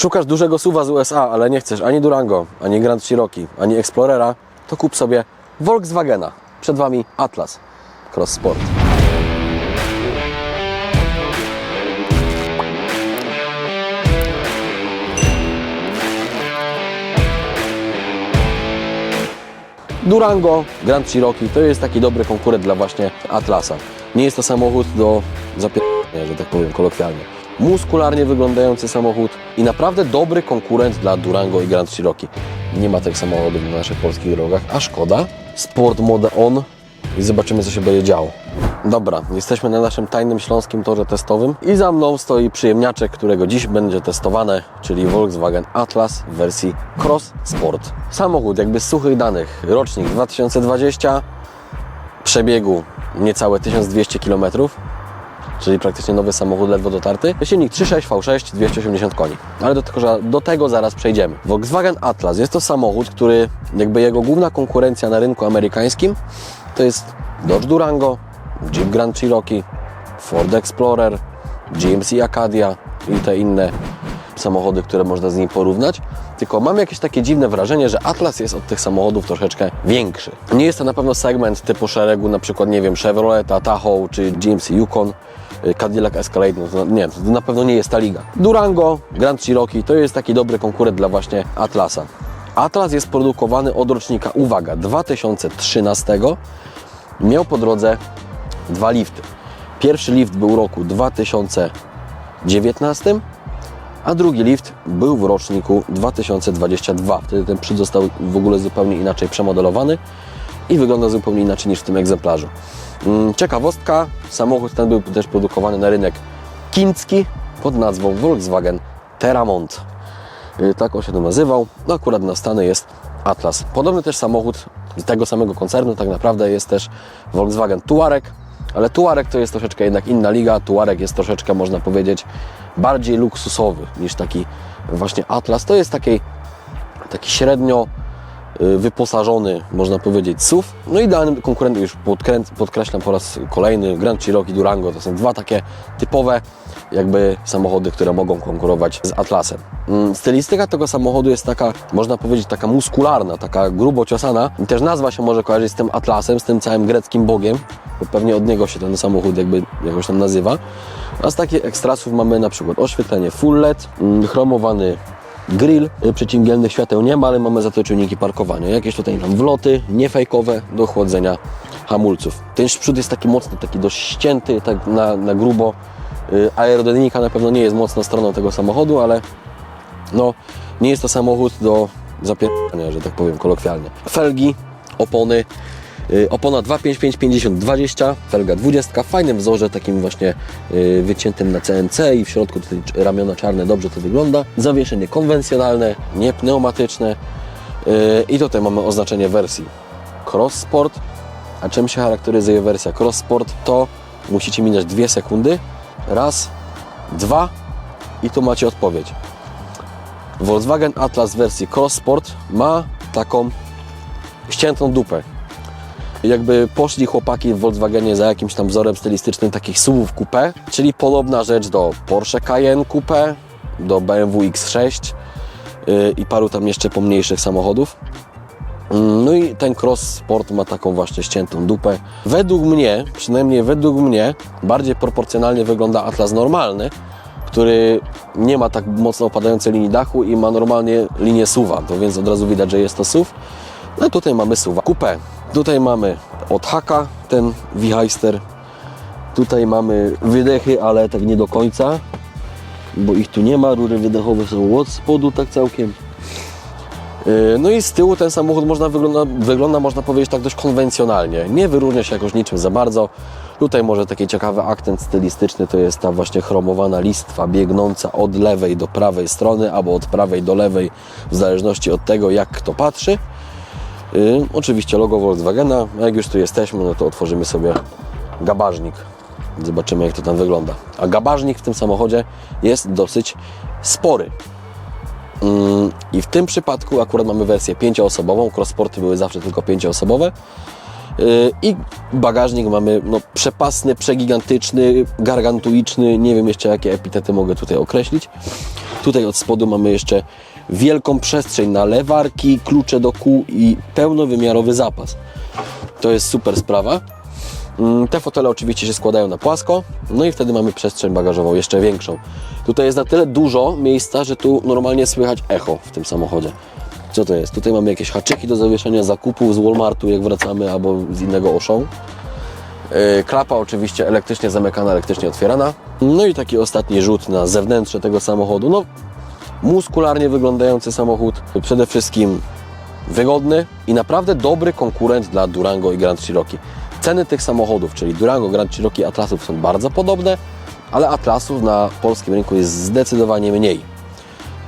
Szukasz dużego suwa z USA, ale nie chcesz ani Durango, ani Grand Cherokee, ani Explorera, to kup sobie Volkswagena. Przed Wami Atlas Cross Sport. Durango, Grand Cherokee to jest taki dobry konkurent dla właśnie Atlasa. Nie jest to samochód do zapierdolenia, że tak powiem kolokwialnie. Muskularnie wyglądający samochód i naprawdę dobry konkurent dla Durango i Grand Cherokee. Nie ma tych samochodów na naszych polskich drogach, a szkoda. Sport mode on i zobaczymy co się będzie działo. Dobra, jesteśmy na naszym tajnym śląskim torze testowym i za mną stoi przyjemniaczek, którego dziś będzie testowane, czyli Volkswagen Atlas w wersji Cross Sport. Samochód jakby z suchych danych, rocznik 2020, przebiegu niecałe 1200 km, czyli praktycznie nowy samochód ledwo dotarty. Silnik 3.6 V6, 280 koni. Ale do tego, do tego zaraz przejdziemy. Volkswagen Atlas jest to samochód, który jakby jego główna konkurencja na rynku amerykańskim to jest Dodge Durango, Jeep Grand Cherokee, Ford Explorer, GMC Acadia i te inne samochody, które można z nim porównać. Tylko mam jakieś takie dziwne wrażenie, że Atlas jest od tych samochodów troszeczkę większy. Nie jest to na pewno segment typu szeregu, na przykład, nie wiem, Chevroleta, Tahoe czy GMC Yukon. Y, Cadillac Escalade, no nie, na pewno nie jest ta liga. Durango, Grand Cherokee to jest taki dobry konkurent dla właśnie Atlasa. Atlas jest produkowany od rocznika, uwaga, 2013. Miał po drodze dwa lifty. Pierwszy lift był roku 2019, a drugi lift był w roczniku 2022. Wtedy ten przód został w ogóle zupełnie inaczej przemodelowany i wygląda zupełnie inaczej niż w tym egzemplarzu. Mm, Ciekawostka, samochód ten był też produkowany na rynek chiński pod nazwą Volkswagen Terramont. Y, Tak on się to nazywał. No akurat na Stany jest Atlas. Podobny też samochód z tego samego koncernu tak naprawdę jest też Volkswagen Touareg, ale Touareg to jest troszeczkę jednak inna liga. Touareg jest troszeczkę, można powiedzieć, bardziej luksusowy niż taki właśnie Atlas. To jest taki, taki średnio wyposażony, można powiedzieć, SUV. No idealnym konkurentem, już podkreślam po raz kolejny, Grand Cherokee Durango. To są dwa takie typowe jakby samochody, które mogą konkurować z Atlasem. Mm, Stylistyka tego samochodu jest taka, można powiedzieć, taka muskularna, taka grubo ciosana. I też nazwa się może kojarzyć z tym Atlasem, z tym całym greckim bogiem, bo pewnie od niego się ten samochód jakby jakoś tam nazywa. A z takich ekstrasów mamy na przykład oświetlenie full LED, mm, chromowany grill, y, przeciwdzielnych świateł nie ma, ale mamy za to czynniki parkowania. Jakieś tutaj tam wloty, niefejkowe do chłodzenia hamulców. Ten przód jest taki mocny, taki dość ścięty, tak na, na grubo. Y, Aerodynamika na pewno nie jest mocną stroną tego samochodu, ale no, nie jest to samochód do zapierania, że tak powiem kolokwialnie. Felgi, opony, opona 255 50 20, felga 20, w fajnym wzorze, takim właśnie y, wyciętym na CNC i w środku tutaj ramiona czarne, dobrze to wygląda. Zawieszenie konwencjonalne, nie pneumatyczne y, i tutaj mamy oznaczenie wersji Cross Sport. A czym się charakteryzuje wersja Cross Sport? To musicie minąć dwie sekundy. Raz, dwa i tu macie odpowiedź. Volkswagen Atlas w wersji Cross Sport ma taką ściętą dupę. Jakby poszli chłopaki w Volkswagenie za jakimś tam wzorem stylistycznym takich SUVów coupé, czyli podobna rzecz do Porsche Cayenne Coupe, do BMW X6 yy, i paru tam jeszcze pomniejszych samochodów. Mm, No i ten Cross Sport ma taką właśnie ściętą dupę. Według mnie, przynajmniej według mnie, bardziej proporcjonalnie wygląda Atlas normalny, który nie ma tak mocno opadającej linii dachu i ma normalnie linię suwa, to więc od razu widać, że jest to SUV. No tutaj mamy suwa. Coupé. Tutaj mamy od haka ten Wiheister. Tutaj mamy wydechy, ale tak nie do końca, bo ich tu nie ma. Rury wydechowe są od spodu tak całkiem. Yy, No i z tyłu ten samochód można wygląda, wygląda, można powiedzieć, tak dość konwencjonalnie. Nie wyróżnia się jakoś niczym za bardzo. Tutaj może taki ciekawy akcent stylistyczny to jest ta właśnie chromowana listwa biegnąca od lewej do prawej strony albo od prawej do lewej w zależności od tego jak kto patrzy. Yy, oczywiście logo Volkswagena. A jak już tu jesteśmy, no to otworzymy sobie gabażnik. Zobaczymy jak to tam wygląda. A gabażnik w tym samochodzie jest dosyć spory. Mm, I w tym przypadku akurat mamy wersję pięcioosobową. Crossporty były zawsze tylko pięcioosobowe. Yy, I bagażnik mamy no, przepasny, przegigantyczny, gargantuiczny, nie wiem jeszcze jakie epitety mogę tutaj określić. Tutaj od spodu mamy jeszcze wielką przestrzeń na lewarki, klucze do kół i pełnowymiarowy zapas. To jest super sprawa. Mm, Te fotele oczywiście się składają na płasko, no i wtedy mamy przestrzeń bagażową jeszcze większą. Tutaj jest na tyle dużo miejsca, że tu normalnie słychać echo w tym samochodzie. Co to jest? Tutaj mamy jakieś haczyki do zawieszenia zakupów z Walmartu, jak wracamy, albo z innego Auchan. Yy, Klapa oczywiście elektrycznie zamykana, elektrycznie otwierana. No i taki ostatni rzut na zewnętrzne tego samochodu. No, muskularnie wyglądający samochód. Przede wszystkim wygodny i naprawdę dobry konkurent dla Durango i Grand Cherokee. Ceny tych samochodów, czyli Durango, Grand Cherokee, Atlasów są bardzo podobne, ale Atlasów na polskim rynku jest zdecydowanie mniej.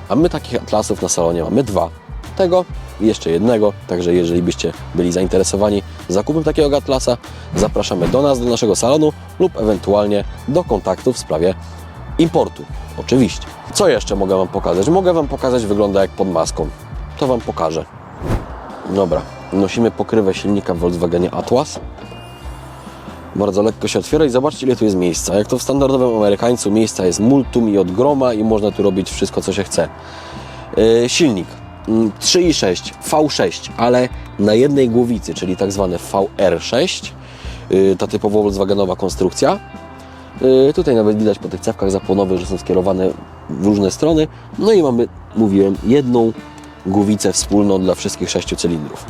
A my takich Atlasów na salonie mamy dwa. Tego i jeszcze jednego, także jeżeli byście byli zainteresowani zakupem takiego Atlasa, zapraszamy do nas, do naszego salonu lub ewentualnie do kontaktu w sprawie importu. Oczywiście. Co jeszcze mogę Wam pokazać? Mogę Wam pokazać, wygląda jak pod maską. To Wam pokażę. Dobra, nosimy pokrywę silnika w Volkswagenie Atlas. Bardzo lekko się otwiera i zobaczcie ile tu jest miejsca. Jak to w standardowym amerykańcu miejsca jest multum i od groma i można tu robić wszystko co się chce. Yy, silnik mm, 3.6 V6, ale na jednej głowicy, czyli tak zwane VR6. Yy, ta typowo Volkswagenowa konstrukcja. Yy, Tutaj nawet widać po tych cewkach zapłonowych, że są skierowane w różne strony. No i mamy, mówiłem, jedną głowicę wspólną dla wszystkich sześciu cylindrów.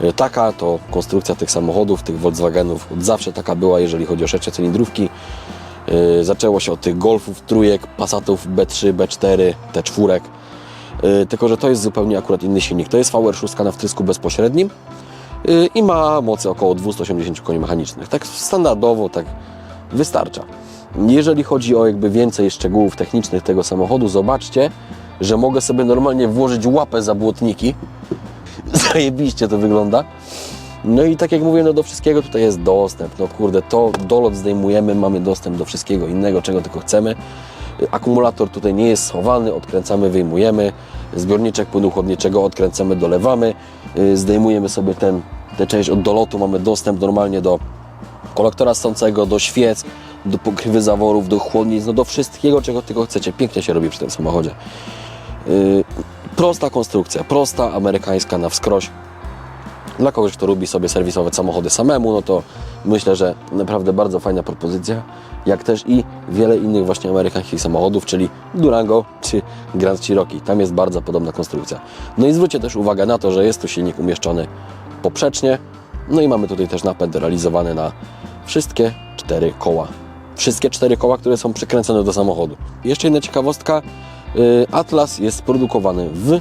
Yy, Taka to konstrukcja tych samochodów, tych Volkswagenów. Od zawsze taka była, jeżeli chodzi o sześciocylindrówki. Yy, Zaczęło się od tych Golfów, trójek, Passatów B3, B4, T4. Yy, Tylko, że to jest zupełnie akurat inny silnik. To jest VR6 na wtrysku bezpośrednim i ma mocy około 280 koni mechanicznych. Tak standardowo, tak wystarcza. Jeżeli chodzi o jakby więcej szczegółów technicznych tego samochodu, zobaczcie, że mogę sobie normalnie włożyć łapę za błotniki. Zajebiście to wygląda. No i tak jak mówię, no do wszystkiego tutaj jest dostęp. No kurde, to dolot zdejmujemy, mamy dostęp do wszystkiego innego, czego tylko chcemy. Akumulator tutaj nie jest schowany, odkręcamy, wyjmujemy. Zbiorniczek płynu chłodniczego odkręcamy, dolewamy. Yy, Zdejmujemy sobie ten, tę część od dolotu, mamy dostęp normalnie do kolektora ssącego, do świec, do pokrywy zaworów, do chłodnic, no do wszystkiego, czego tylko chcecie. Pięknie się robi przy tym samochodzie. Yy, prosta konstrukcja, prosta, amerykańska na wskroś. Dla kogoś, kto lubi sobie serwisować samochody samemu, no to myślę, że naprawdę bardzo fajna propozycja, jak też i wiele innych właśnie amerykańskich samochodów, czyli Durango czy Grand Cherokee. Tam jest bardzo podobna konstrukcja. No i zwróćcie też uwagę na to, że jest tu silnik umieszczony poprzecznie, no i mamy tutaj też napęd realizowany na wszystkie cztery koła. Wszystkie cztery koła, które są przykręcone do samochodu. Jeszcze jedna ciekawostka, y, Atlas jest produkowany w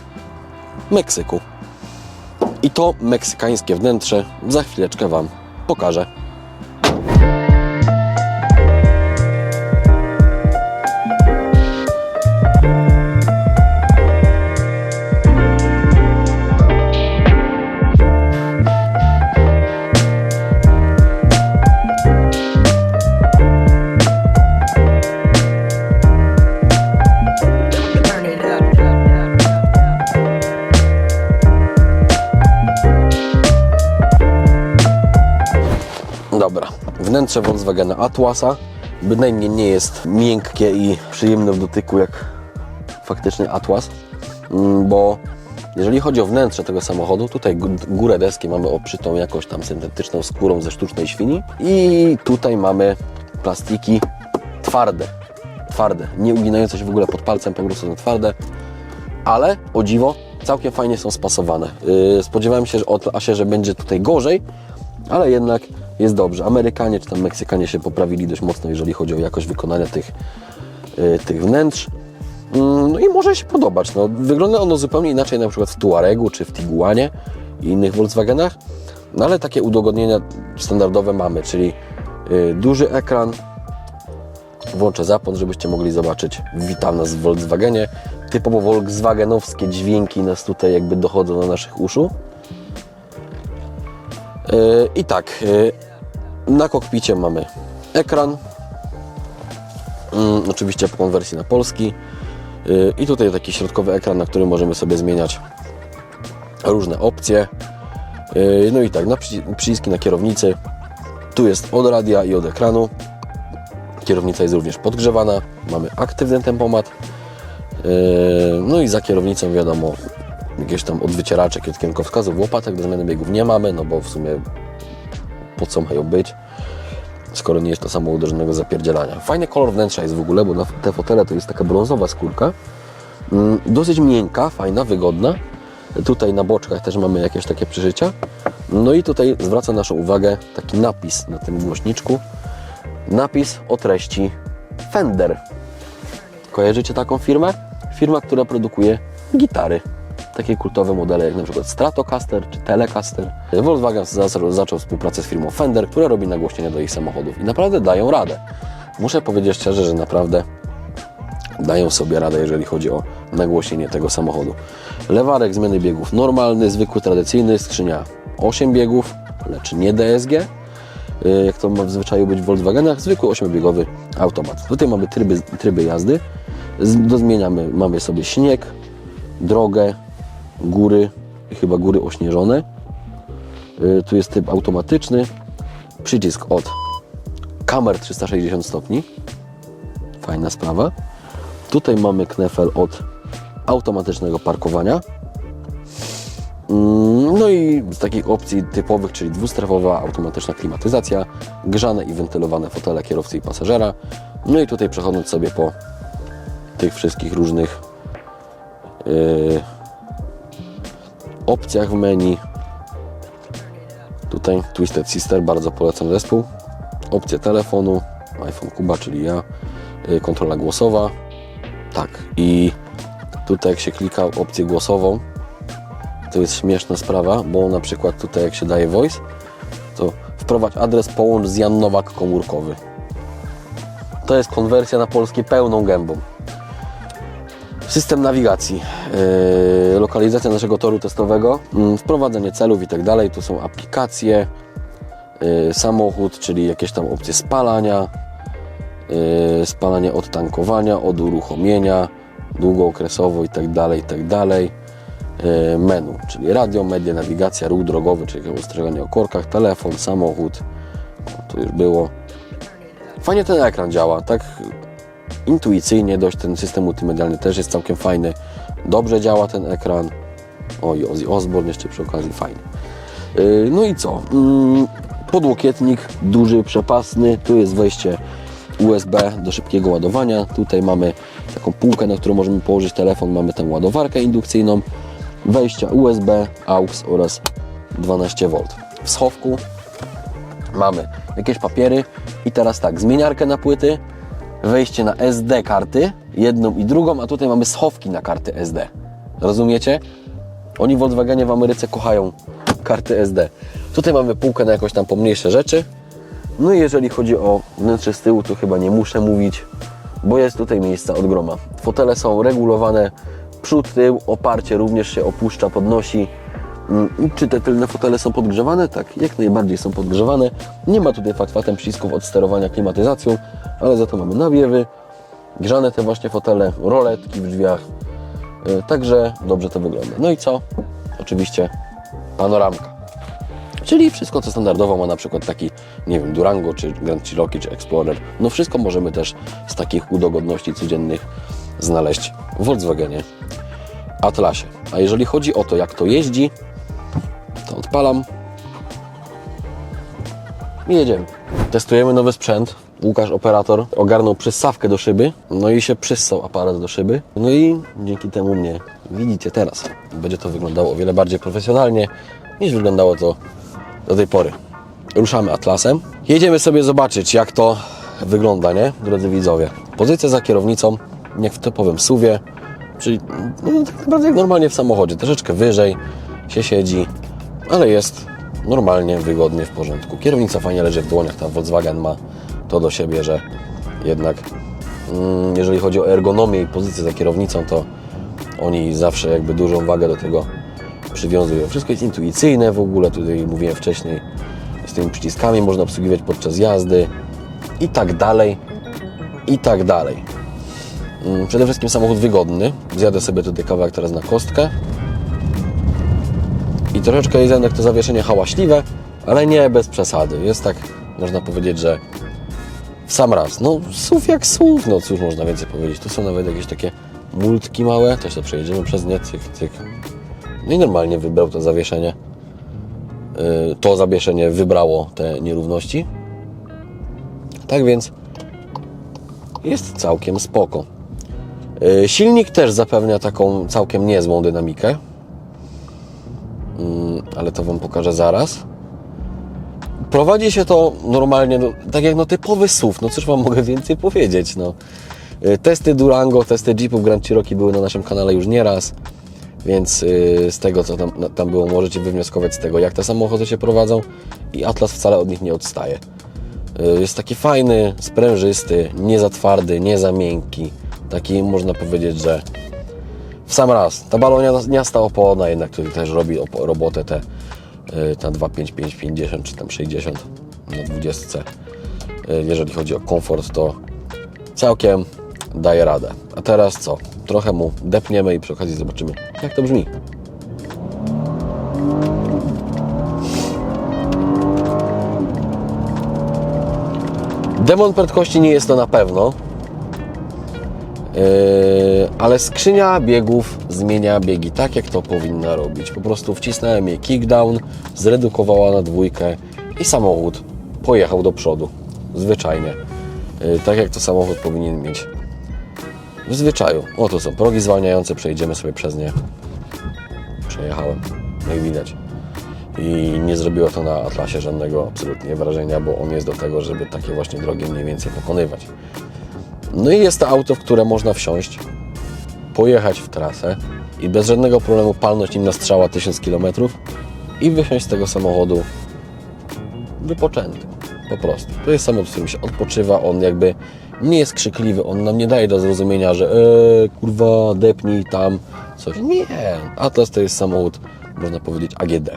Meksyku. I to meksykańskie wnętrze za chwileczkę Wam pokażę. Dobra, wnętrze Volkswagena Atłasa bynajmniej nie jest miękkie i przyjemne w dotyku jak faktycznie Atlas, Mm, bo jeżeli chodzi o wnętrze tego samochodu, tutaj gó- górę deski mamy obszytą jakąś tam syntetyczną skórą ze sztucznej świni i tutaj mamy plastiki twarde, twarde, nie uginające się w ogóle pod palcem, po prostu są twarde, ale o dziwo całkiem fajnie są spasowane. Yy, spodziewałem się że od Asie, że będzie tutaj gorzej, ale jednak jest dobrze. Amerykanie czy tam Meksykanie się poprawili dość mocno, jeżeli chodzi o jakość wykonania tych, yy, tych wnętrz. Mm, No i może się podobać. No, wygląda ono zupełnie inaczej na przykład w Tuaregu czy w Tiguanie i innych Volkswagenach, no ale takie udogodnienia standardowe mamy, czyli yy, duży ekran, włączę zapłon, żebyście mogli zobaczyć witam nas w Volkswagenie. Typowo Volkswagenowskie dźwięki nas tutaj jakby dochodzą na naszych uszu. Yy, I tak, na kokpicie mamy ekran, Mm, oczywiście po konwersji na polski. Yy, I tutaj taki środkowy ekran, na którym możemy sobie zmieniać różne opcje. Yy, No i tak, na przyci- przyciski na kierownicy. Tu jest od radia i od ekranu. Kierownica jest również podgrzewana. Mamy aktywny tempomat. Yy, No i za kierownicą wiadomo, jakieś tam odwycieraczek, jak kierunkowskazów, łopatek do zmiany biegów nie mamy, no bo w sumie po co mają być, skoro nie jest to samo uderzonego zapierdzielania. Fajny kolor wnętrza jest w ogóle, bo na te fotele to jest taka brązowa skórka. Mm, Dosyć miękka, fajna, wygodna. Tutaj na boczkach też mamy jakieś takie przeżycia. No i tutaj zwraca naszą uwagę taki napis na tym głośniczku. Napis o treści Fender. Kojarzycie taką firmę? Firma, która produkuje gitary. Takie kultowe modele jak przykład Stratocaster czy Telecaster. Volkswagen zaczął, współpracę z firmą Fender, która robi nagłośnienia do ich samochodów i naprawdę dają radę. Muszę powiedzieć szczerze, że naprawdę dają sobie radę, jeżeli chodzi o nagłośnienie tego samochodu. Lewarek zmiany biegów normalny, zwykły, tradycyjny, skrzynia 8 biegów, lecz nie DSG, y, jak to ma w zwyczaju być w Volkswagenach, zwykły 8-biegowy automat. Tutaj mamy tryby, tryby jazdy, zmieniamy, mamy sobie śnieg, drogę, góry, chyba góry ośnieżone. Y, Tu jest typ automatyczny, przycisk od kamer 360 stopni, fajna sprawa. Tutaj mamy knefel od automatycznego parkowania. Mm, No i z takich opcji typowych, czyli dwustrefowa automatyczna klimatyzacja, grzane i wentylowane fotele kierowcy i pasażera. No i tutaj przechodząc sobie po tych wszystkich różnych yy, opcjach w menu. Tutaj Twisted Sister, bardzo polecam zespół. Opcje telefonu, iPhone Kuba, czyli ja, yy, kontrola głosowa. Tak, i tutaj jak się klika opcję głosową, to jest śmieszna sprawa, bo na przykład tutaj jak się daje voice, to wprowadź adres połącz z Jan Nowak komórkowy. To jest konwersja na polskie pełną gębą. System nawigacji, yy, lokalizacja naszego toru testowego, yy, wprowadzenie celów i tak dalej. Tu są aplikacje, yy, samochód, czyli jakieś tam opcje spalania, yy, spalanie od tankowania, od uruchomienia, długookresowo i tak dalej, i tak dalej. Menu, czyli radio, media, nawigacja, ruch drogowy, czyli ostrzeganie o korkach, telefon, samochód, to już było. Fajnie ten ekran działa, tak intuicyjnie dość ten system multimedialny też jest całkiem fajny. Dobrze działa ten ekran. Oj, Ozzy Osbourne jeszcze przy okazji fajnie. Yy, No i co? Yy, Podłokietnik duży, przepasny. Tu jest wejście USB do szybkiego ładowania. Tutaj mamy taką półkę, na którą możemy położyć telefon. Mamy tę ładowarkę indukcyjną. Wejścia USB, AUX oraz 12V. W schowku mamy jakieś papiery i teraz tak, zmieniarkę na płyty, wejście na SD karty, jedną i drugą, a tutaj mamy schowki na karty SD. Rozumiecie? Oni w Volkswagenie w Ameryce kochają karty SD. Tutaj mamy półkę na jakoś tam pomniejsze rzeczy. No i jeżeli chodzi o wnętrze z tyłu, to chyba nie muszę mówić, bo jest tutaj miejsca od groma. Fotele są regulowane przód, tył, oparcie również się opuszcza, podnosi. Mm, Czy te tylne fotele są podgrzewane? Tak, jak najbardziej są podgrzewane. Nie ma tutaj faktem przycisków od sterowania klimatyzacją, ale za to mamy nawiewy, grzane te właśnie fotele, roletki w drzwiach. E, Także dobrze to wygląda. No i co? Oczywiście panoramka. Czyli wszystko, co standardowo ma na przykład taki, nie wiem, Durango, czy Grand Cherokee, czy Explorer. No wszystko możemy też z takich udogodności codziennych znaleźć w Volkswagenie Atlasie. A jeżeli chodzi o to, jak to jeździ, to odpalam i jedziemy. Testujemy nowy sprzęt. Łukasz, operator, ogarnął przyssawkę do szyby, no i się przyssał aparat do szyby. No i dzięki temu mnie widzicie teraz. Będzie to wyglądało o wiele bardziej profesjonalnie niż wyglądało to do tej pory. Ruszamy Atlasem. Jedziemy sobie zobaczyć, jak to wygląda, nie, drodzy widzowie. Pozycja za kierownicą, jak w typowym suwie, czyli no, tak naprawdę jak normalnie w samochodzie, troszeczkę wyżej się siedzi, ale jest normalnie, wygodnie, w porządku. Kierownica fajnie leży w dłoniach, ta Volkswagen ma to do siebie, że jednak mm, jeżeli chodzi o ergonomię i pozycję za kierownicą, to oni zawsze jakby dużą wagę do tego przywiązują. Wszystko jest intuicyjne w ogóle, tutaj mówiłem wcześniej, z tymi przyciskami można obsługiwać podczas jazdy i tak dalej, i tak dalej. Mm, Przede wszystkim samochód wygodny. Zjadę sobie tutaj kawałek teraz na kostkę I troszeczkę jest jednak to zawieszenie hałaśliwe, ale nie bez przesady. Jest tak, można powiedzieć, że w sam raz. No, słów jak słów, no cóż można więcej powiedzieć. Tu są nawet jakieś takie multki małe, też to przejedziemy przez nie, cyk, cyk. No i normalnie wybrał to zawieszenie. Yy, To zawieszenie wybrało te nierówności. Tak więc jest całkiem spoko. Yy, Silnik też zapewnia taką całkiem niezłą dynamikę. Mm, Ale to Wam pokażę zaraz. Prowadzi się to normalnie, no, tak jak no typowy SUV, no cóż Wam mogę więcej powiedzieć, no. Y, Testy Durango, testy Jeepów Grand Cherokee były na naszym kanale już nieraz, więc y, z tego co tam, tam było możecie wywnioskować z tego jak te samochody się prowadzą i Atlas wcale od nich nie odstaje. Y, Jest taki fajny, sprężysty, nie za twardy, nie za miękki, taki można powiedzieć, że w sam raz. Ta baloniasta opona jednak tutaj też robi robotę te y, ta 25550 czy tam 60 na 20. Y, Jeżeli chodzi o komfort, to całkiem daje radę. A teraz co? Trochę mu depniemy i przy okazji zobaczymy, jak to brzmi. Demon prędkości nie jest to na pewno, Yy, ale skrzynia biegów zmienia biegi tak, jak to powinna robić. Po prostu wcisnąłem jej kickdown, zredukowała na dwójkę i samochód pojechał do przodu. Zwyczajnie. Yy, tak jak to samochód powinien mieć. W zwyczaju. O, są progi zwalniające, przejdziemy sobie przez nie. Przejechałem, jak widać. I nie zrobiło to na Atlasie żadnego absolutnie wrażenia, bo on jest do tego, żeby takie właśnie drogi mniej więcej pokonywać. No i jest to auto, w które można wsiąść, pojechać w trasę i bez żadnego problemu palnąć nim na strzała 1000 km i wysiąść z tego samochodu wypoczęty. Po prostu. To jest samochód, w którym się odpoczywa, on jakby nie jest krzykliwy, on nam nie daje do zrozumienia, że e, kurwa, depnij tam coś. Nie. Atlas to jest samochód, można powiedzieć, AGD.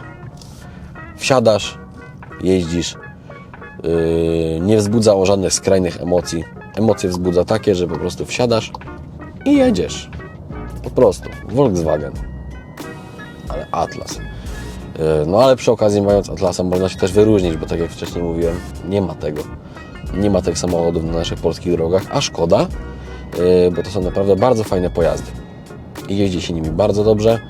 Wsiadasz, jeździsz, yy, nie wzbudza on żadnych skrajnych emocji. Emocje wzbudza takie, że po prostu wsiadasz i jedziesz. Po prostu. Volkswagen. Ale Atlas. Yy, No ale przy okazji mając Atlasa można się też wyróżnić, bo tak jak wcześniej mówiłem, nie ma tego. Nie ma tych samochodów na naszych polskich drogach, a szkoda, yy, bo to są naprawdę bardzo fajne pojazdy. I jeździ się nimi bardzo dobrze.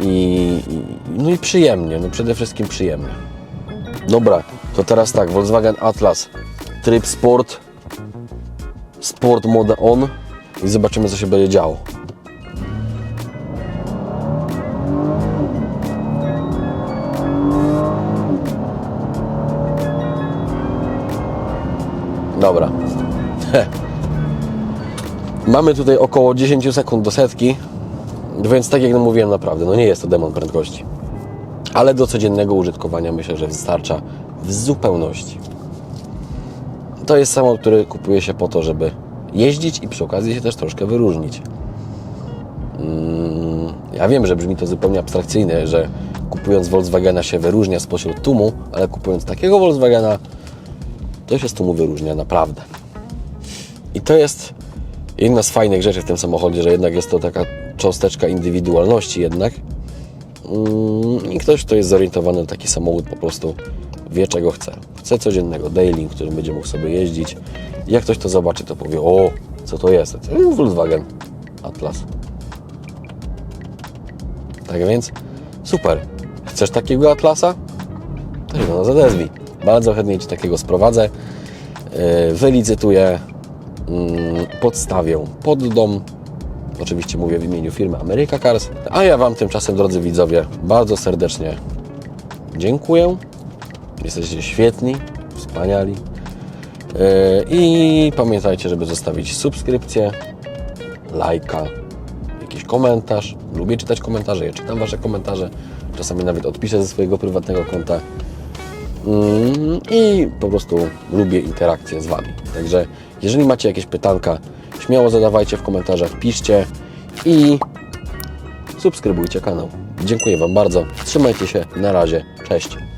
I, i, no i przyjemnie, no przede wszystkim przyjemnie. Dobra, to teraz tak, Volkswagen Atlas, tryb sport, sport mode on i zobaczymy co się będzie działo. Dobra. Mamy tutaj około 10 sekund do setki, więc tak jak mówiłem naprawdę, no nie jest to demon prędkości. Ale do codziennego użytkowania myślę, że wystarcza w zupełności. To jest samochód, który kupuje się po to, żeby jeździć i przy okazji się też troszkę wyróżnić. Mm, Ja wiem, że brzmi to zupełnie abstrakcyjnie, że kupując Volkswagena się wyróżnia spośród tłumu, ale kupując takiego Volkswagena, to się z tłumu wyróżnia naprawdę. I to jest jedna z fajnych rzeczy w tym samochodzie, że jednak jest to taka cząsteczka indywidualności jednak. Mm, I ktoś, kto jest zorientowany na taki samochód, po prostu wie, czego chce. Chce codziennego daily, którym będzie mógł sobie jeździć. Jak ktoś to zobaczy, to powie, o, co to jest? To jest Volkswagen Atlas. Tak więc, super. Chcesz takiego Atlasa? To się do nas odezwij. Bardzo chętnie Ci takiego sprowadzę. Yy, Wylicytuję, mm, podstawię pod dom. Oczywiście mówię w imieniu firmy America Cars. A ja Wam tymczasem, drodzy widzowie, bardzo serdecznie dziękuję. Jesteście świetni, wspaniali. Yy, I pamiętajcie, żeby zostawić subskrypcję, lajka, jakiś komentarz. Lubię czytać komentarze, ja czytam Wasze komentarze. Czasami nawet odpiszę ze swojego prywatnego konta. Mm, I po prostu lubię interakcję z Wami. Także jeżeli macie jakieś pytanka, śmiało zadawajcie w komentarzach, piszcie i subskrybujcie kanał. Dziękuję Wam bardzo. Trzymajcie się. Na razie. Cześć.